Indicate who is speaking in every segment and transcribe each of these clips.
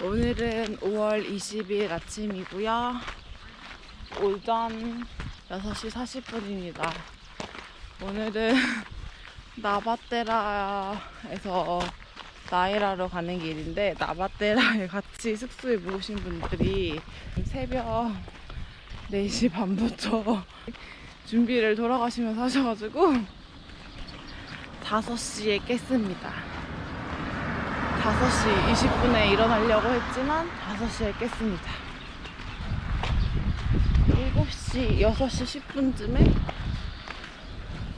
Speaker 1: 오늘은 5월 20일 아침이고요. 오전 6시 40분입니다. 오늘은 나바테라에서 나이라로 가는 길인데 나바테라에 같이 숙소에 모으신 분들이 새벽 4시 반부터 준비를 돌아가시면서 하셔가지고 5시에 깼습니다. 5시 20분에 일어나려고 했지만 5시에 깼습니다. 7시, 6시 10분쯤에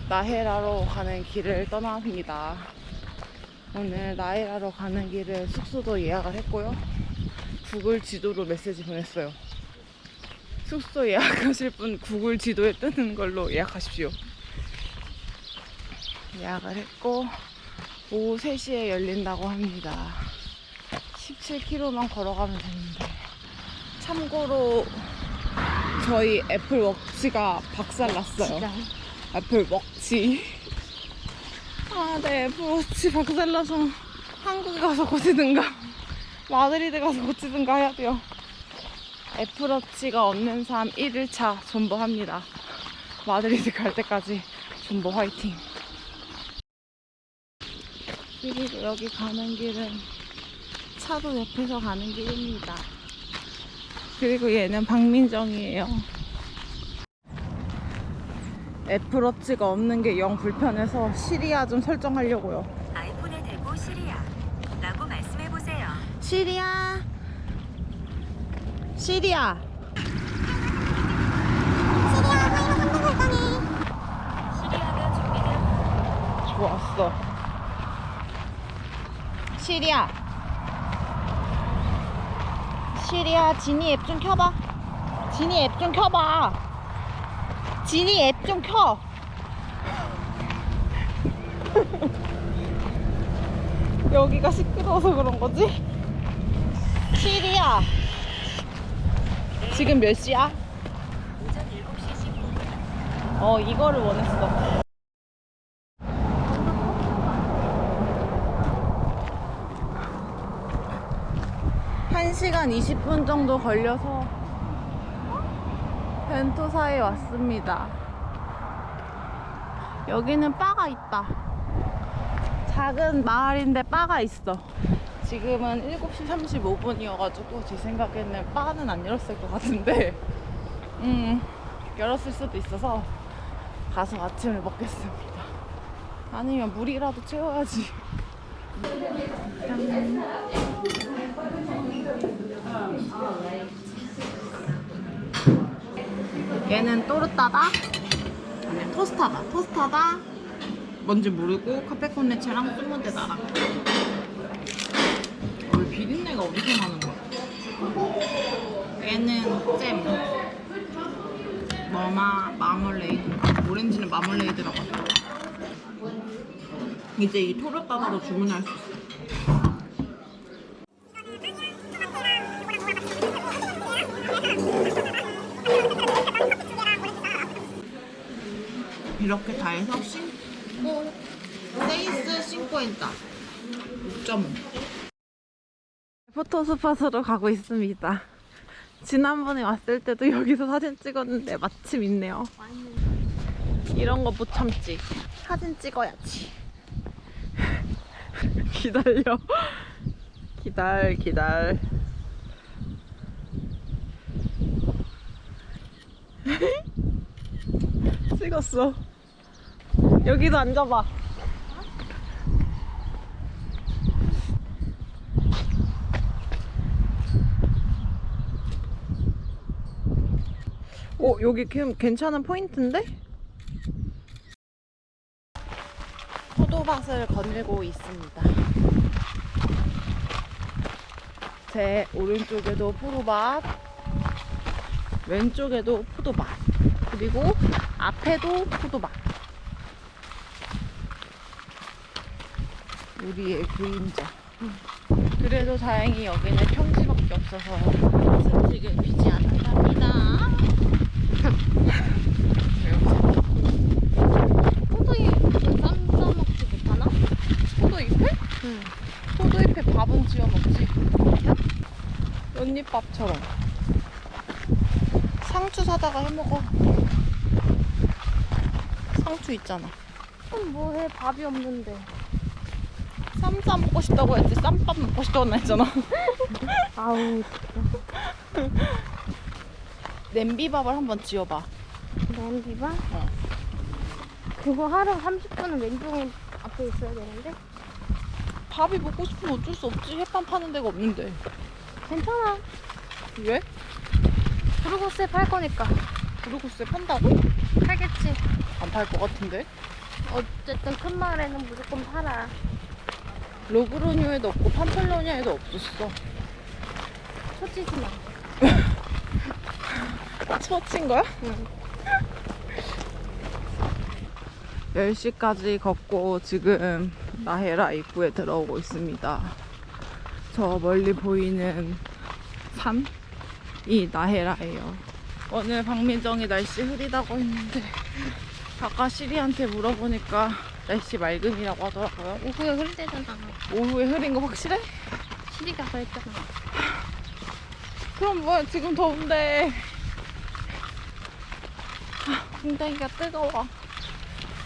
Speaker 1: 나헤라로 가는 길을 떠납니다. 오늘 나헤라로 가는 길을 숙소도 예약을 했고요. 구글 지도로 메시지 보냈어요. 숙소 예약하실 분 구글 지도에 뜨는 걸로 예약하십시오. 예약을 했고 오후 3시에 열린다고 합니다. 17km만 걸어가면 되는데 참고로 저희 애플 워치가 박살났어요. 애플 워치. 아, 네, 애플 워치 박살나서 한국에 가서 고치든가 마드리드 가서 고치든가 해야 돼요. 애플 워치가 없는 삶 1일차 존버합니다. 마드리드 갈 때까지 존버 화이팅. 그리고 여기 가는 길은 차도 옆에서 가는 길입니다. 그리고 얘는 박민정이에요. 애플워치가 없는 게 영 불편해서 시리아 좀 설정하려고요.
Speaker 2: 아이폰을 대고 시리아 라고 말씀해 보세요.
Speaker 1: 시리아 시리아
Speaker 2: 시리아가 준비되었
Speaker 1: 좋았어 시리아 시리아 지니 앱 좀 켜봐 지니 앱 좀 켜봐 지니 앱 좀 켜 여기가 시끄러워서 그런 거지? 시리아 지금 몇 시야?
Speaker 2: 오전 7시 10분.
Speaker 1: 어 이거를 원했어 한시간 20분 정도 걸려서 벤토사에 왔습니다 여기는 바가 있다 작은 마을인데 바가 있어 지금은 7시 35분이어가지고 제 생각에는 바는 안 열었을 것 같은데 음 열었을 수도 있어서 가서 아침을 먹겠습니다. 아니면 물이라도 채워야지. 얘는 또르따다, 아니 토스타다. 토스타다. 뭔지 모르고 카페콘네체랑 뚜무데다랑. 어, 왜 비린내가 어디서 나는 거야? 얘는 잼. 머마 마멀레이드 오렌지는 마멀레이드라고 이제 이 토르따다로 주문할 수 있어 이렇게 다 해서 신고 세이스 신고인다 6.5 포토스팟으로 가고 있습니다 지난번에 왔을 때도 여기서 사진 찍었는데 마침 있네요. 이런 거 못 참지. 사진 찍어야지. 기다려. 기다려, 기다려. 찍었어. 여기도 앉아봐. 어, 여기 괜- 괜찮은 포인트인데? 포도밭을 거닐고 있습니다. 제 오른쪽에도 포도밭, 왼쪽에도 포도밭, 그리고 앞에도 포도밭. 우리의 그림자. 그래도 다행히 여기는 평지밖에 없어서 스틱을 피지 않는답니다.
Speaker 3: 포도잎은 쌈 싸먹지 못하나?
Speaker 1: 포도 잎에?
Speaker 3: 응.
Speaker 1: 포도 잎에 밥은 지어 먹지. 꽃잎밥처럼. 상추 사다가 해 먹어. 상추 있잖아.
Speaker 3: 그럼 뭐해 밥이 없는데.
Speaker 1: 쌈싸 먹고 싶다고 했지. 쌈밥 먹고 싶다고 했잖아.
Speaker 3: 아우
Speaker 1: 냄비밥을 한번 지어봐.
Speaker 3: 냄비봐?
Speaker 1: 어.
Speaker 3: 그거 하루 30분은 왼쪽에 앞에 있어야 되는데
Speaker 1: 밥이 먹고 싶으면 어쩔 수 없지. 햇반 파는 데가 없는데.
Speaker 3: 괜찮아.
Speaker 1: 왜?
Speaker 3: 브루고스에 팔 거니까
Speaker 1: 브루구스에 판다고?
Speaker 3: 팔겠지.
Speaker 1: 안 팔 것 같은데.
Speaker 3: 어쨌든 큰 마을에는 무조건 팔아.
Speaker 1: 로그로니아에도 없고 팜펠로니아에도 없었어.
Speaker 3: 초치지 마.
Speaker 1: 처친 거야?
Speaker 3: 응.
Speaker 1: 10시까지 걷고 지금 나헤라 입구에 들어오고 있습니다. 저 멀리 보이는 산이 나헤라예요. 오늘 박민정이 날씨 흐리다고 했는데 아까 시리한테 물어보니까 날씨 맑음이라고 하더라고요.
Speaker 3: 오후에 흐릴 때잖아.
Speaker 1: 오후에 흐린 거 확실해?
Speaker 3: 시리가 그랬잖아.
Speaker 1: 그럼 뭐야 지금 더운데 아, 굉장히가 뜨거워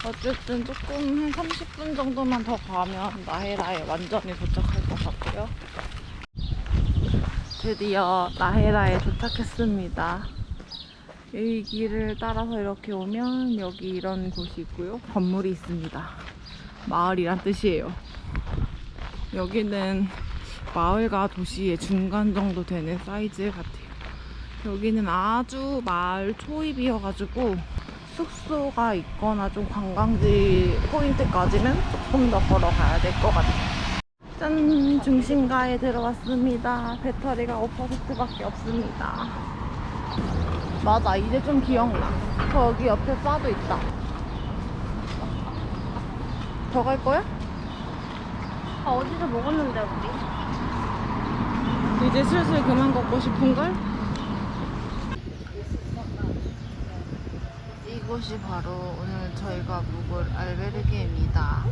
Speaker 1: 어쨌든 조금 한 30분 정도만 더 가면 나헤라에 완전히 도착할 것 같고요. 드디어 나헤라에 도착했습니다. 이 길을 따라서 이렇게 오면 여기 이런 곳이 있고요. 건물이 있습니다. 마을이란 뜻이에요. 여기는 마을과 도시의 중간 정도 되는 사이즈 같아요. 여기는 아주 마을 초입이어가지고 숙소가 있거나 좀 관광지 포인트까지는 조금 더 걸어가야 될 것 같아요. 짠! 중심가에 들어왔습니다. 배터리가 5%밖에 없습니다. 맞아, 이제 좀 기억나. 저기 옆에 바도 있다. 더 갈 거야?
Speaker 3: 아, 어디서 먹었는데 우리?
Speaker 1: 이제 슬슬 그만 걷고 싶은걸? 이곳이 바로 오늘 저희가 묵을 알베르게입니다.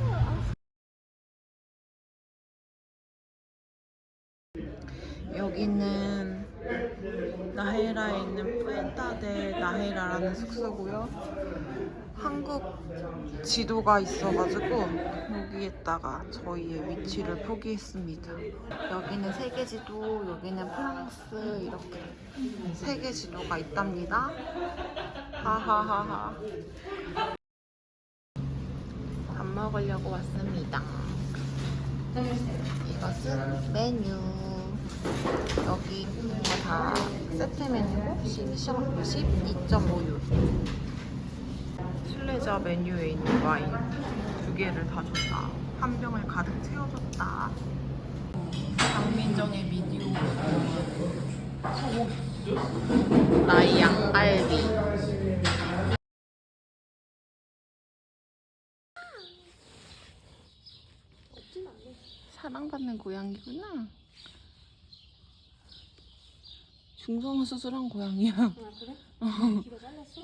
Speaker 1: 여기는 나헤라에 있는 푸엔타데 나헤라라는 숙소고요. 한국 지도가 있어가지고 여기에다가 저희의 위치를 표기했습니다. 여기는 세계 지도, 여기는 프랑스 이렇게 세계 지도가 있답니다. 하하하하. 밥 먹으려고 왔습니다. 이것은 메뉴. 여기 다 세트 메뉴고 12.5유로. 실내자 메뉴에 있는 와인 두 개를 다 줬다. 한 병을 가득 채워줬다. 강민정의 소고기. 나의 양갈비. 사랑받는 고양이구나. 중성화 수술한 고양이야.
Speaker 3: 아 그래? 귀가 잘랐어?